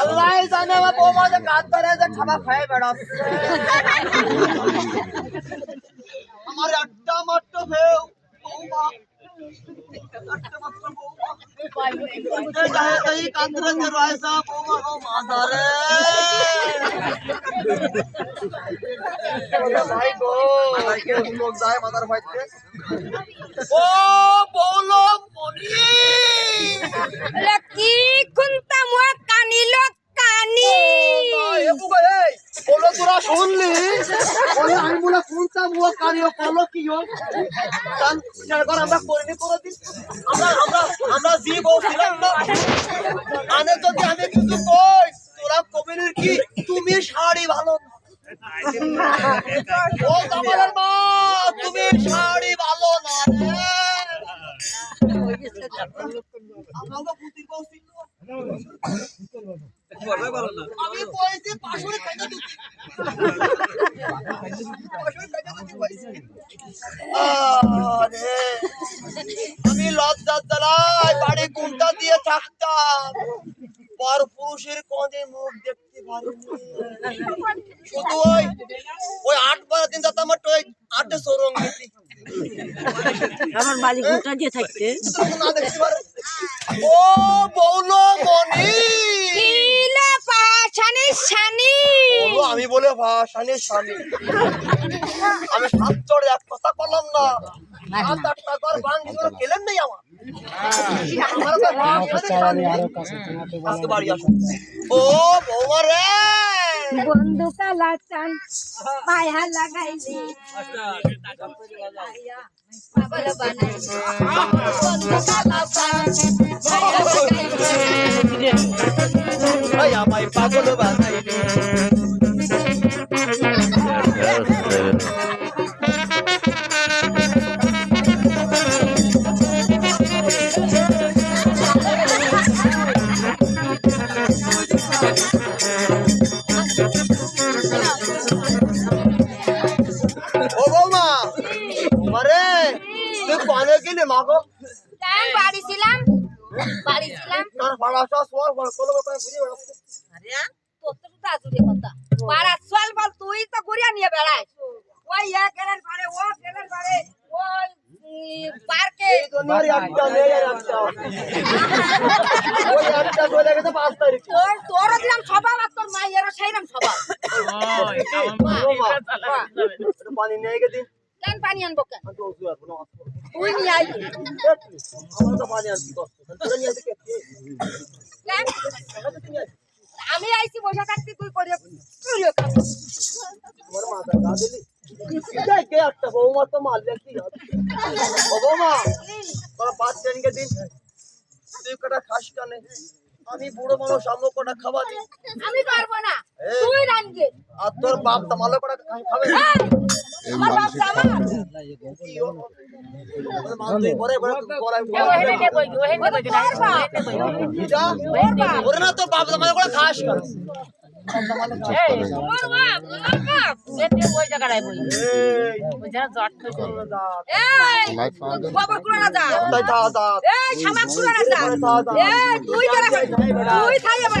আল্লাহ জানে বৌমা যে কাজ করে যে খাবার খাই বেড়াচ্ছে আমার একটা মাত্র ভেউ বৌমা একটা মাত্র বৌমা এই তাই রয়েছে বৌমা ও মাদারে ভাই গো লোক যায় মাদার ভাইতে ও বৌলো মনি লকি কুন্তা মুয়া কানিল কানি বলো তোরা শুনলি আমি বলে কোনটা মুখ কানিও বলো কি আমরা করিনি কোনোদিন। আমরা আমরা আমরা জি বলছিলাম না। আনে যদি আমি কিছু কই, তোরা কবির কি? তুমি শাড়ি ভালো ও কামালের মা, তুমি শাড়ি ভালো না রে। আমরা পুতির বলছি আমি কইছি পাশুরে খাইতে দিছি পাশুরে খাইতে দিছি কইছি আরে আমি লজ্জা জ্বালাই বাড়ি কোনটা দিয়ে থাকতাম। পর পুরুষের কোণে মুখ দেখতে পারিনি। শুধু ওই ওই আট বারো দিন যাতে আমার ওই আটে সরং গেছি আমার বাড়ি দিয়ে থাকতে। না দেখতে পারে। ও বৌলো মনি কিলা পাছানি শানি বলো আমি বলে ভাষানি স্বামী। আমি সাত চড়ে এক কথা বললাম না। কেলেন নেই আমার। ও বৌমা রে! বন্ধু কালা চান পায়া লাগাইলি বন্ধু কালা ও বৌমা বৌমা রে তুই পানে গেলে মাগো? বাড়ি ছিলাম বাড়ি ছিলাম তার ভাড়া আসা সোয়ার ভাড়া কোনো ব্যাপারে ঘুরে বেড়াচ্ছে? আরে তোর তো আজুরে কথা। পাড়া চল বল তুই তো ঘুরিয়া নিয়ে বেড়াই ওই এক গেলেন পারে ও গেলেন পারে ওই পার্কে। জন্য একটা নেই আর একটা। ওই একটা চলে গেছে পাঁচ তারিখ। তোর তোরও দিলাম স্বভাব আর তোর মাইয়েরও সেইরকম স্বভাব একটু পানি নিয়ে গেছি। কেন পানি আনব কেন? আমি তো ওষুধ আসব না তুই নিয়ে আই তো পানি আসবি কষ্ট তোরা নিয়ে কে? কেন? টাকা তো নিয়ে আসবি। আমি আইছি বসে থাকতে তুই করিয়া করিয়া কাজ আমার মাথা গা দিলি। যাই কে একটা বৌমা তো বৌমা তোরা পাঁচ ট্রেনকে দিন। তুই কটা খাস কানে? আমি বুড়ো মানুষ কটা দিই। আমি পারব না। তুই আর তোর বাপ তামালে কটা খা- খাবে। না? এই, তুই কটা খাস কানে আমার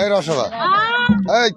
এই রসগোল্লা। এই।